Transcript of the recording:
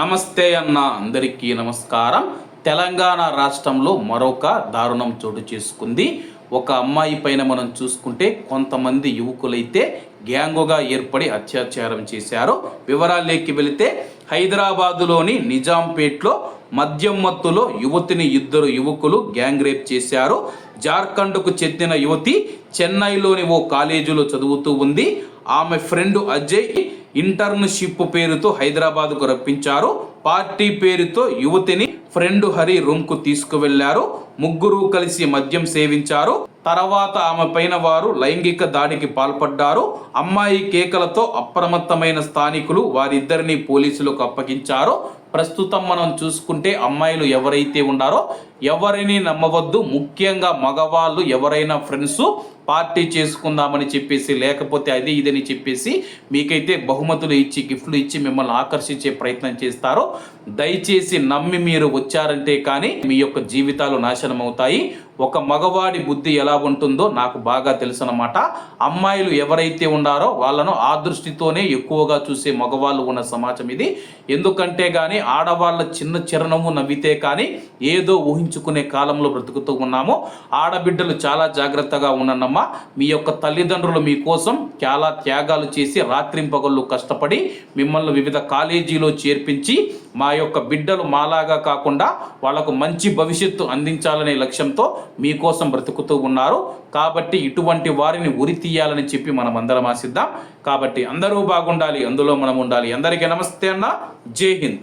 నమస్తే అన్న అందరికీ నమస్కారం. తెలంగాణ రాష్ట్రంలో మరొక దారుణం చోటు చేసుకుంది. ఒక అమ్మాయి పైన మనం చూసుకుంటే కొంతమంది యువకులైతే గ్యాంగుగా ఏర్పడి అత్యాచారం చేశారు. వివరాల్లోకి వెళితే హైదరాబాదులోని నిజాంపేట్లో మద్యం మత్తులో యువతిని ఇద్దరు యువకులు గ్యాంగ్ రేప్ చేశారు. జార్ఖండ్కు చెందిన యువతి చెన్నైలోని ఓ కాలేజీలో చదువుతూ ఉంది. ఆమె ఫ్రెండ్ అజయ్ ఇంటర్న్షిప్ పేరుతో హైదరాబాద్కు రప్పించారు. పార్టీ పేరుతో యువతిని ఫ్రెండ్ హరి రూమ్కు తీసుకువెళ్ళారు. ముగ్గురు కలిసి మద్యం సేవించారు. తర్వాత ఆమె పైన వారు లైంగిక దాడికి పాల్పడ్డారు. అమ్మాయి కేకలతో అప్రమత్తమైన స్థానికులు వారిద్దరిని పోలీసులకు అప్పగించారు. ప్రస్తుతం మనం చూసుకుంటే అమ్మాయిలు ఎవరైతే ఉన్నారో ఎవరిని నమ్మవద్దు. ముఖ్యంగా మగవాళ్ళు ఎవరైనా ఫ్రెండ్స్ పార్టీ చేసుకుందామని చెప్పేసి లేకపోతే అది ఇదని చెప్పేసి మీకైతే బహుమతులు ఇచ్చి గిఫ్ట్లు ఇచ్చి మిమ్మల్ని ఆకర్షించే ప్రయత్నం చేస్తారో దయచేసి నమ్మి మీరు వచ్చారంటే కానీ మీ యొక్క జీవితాలు నాశనం అవుతాయి. ఒక మగవాడి బుద్ధి ఎలా ఉంటుందో నాకు బాగా తెలుసనమాట అమ్మాయిలు ఎవరైతే ఉన్నారో వాళ్ళను ఆ దృష్టితోనే ఎక్కువగా చూసే మగవాళ్ళు ఉన్న సమాజం ఇది. ఎందుకంటే కానీ ఆడవాళ్ళ చిన్న చిరణము నవ్వితే కానీ ఏదో ఊహించుకునే కాలంలో బ్రతుకుతూ ఉన్నాము ఆడబిడ్డలు చాలా జాగ్రత్తగా ఉన్నమ్మ మీ యొక్క తల్లిదండ్రులు మీకోసం చాలా త్యాగాలు చేసి రాత్రింపగళ్ళు కష్టపడి మిమ్మల్ని వివిధ కాలేజీలో చేర్పించి మా యొక్క బిడ్డలు మాలాగా కాకుండా వాళ్ళకు మంచి భవిష్యత్తు అందించాలనే లక్ష్యంతో మీకోసం బ్రతుకుతూ ఉన్నారు. కాబట్టి ఇటువంటి వారిని ఉరి తీయాలని చెప్పి మనం అందరం ఆశిద్దాం. కాబట్టి అందరూ బాగుండాలి అందులో మనం ఉండాలి. అందరికీ నమస్తే అన్న. జై హింద్.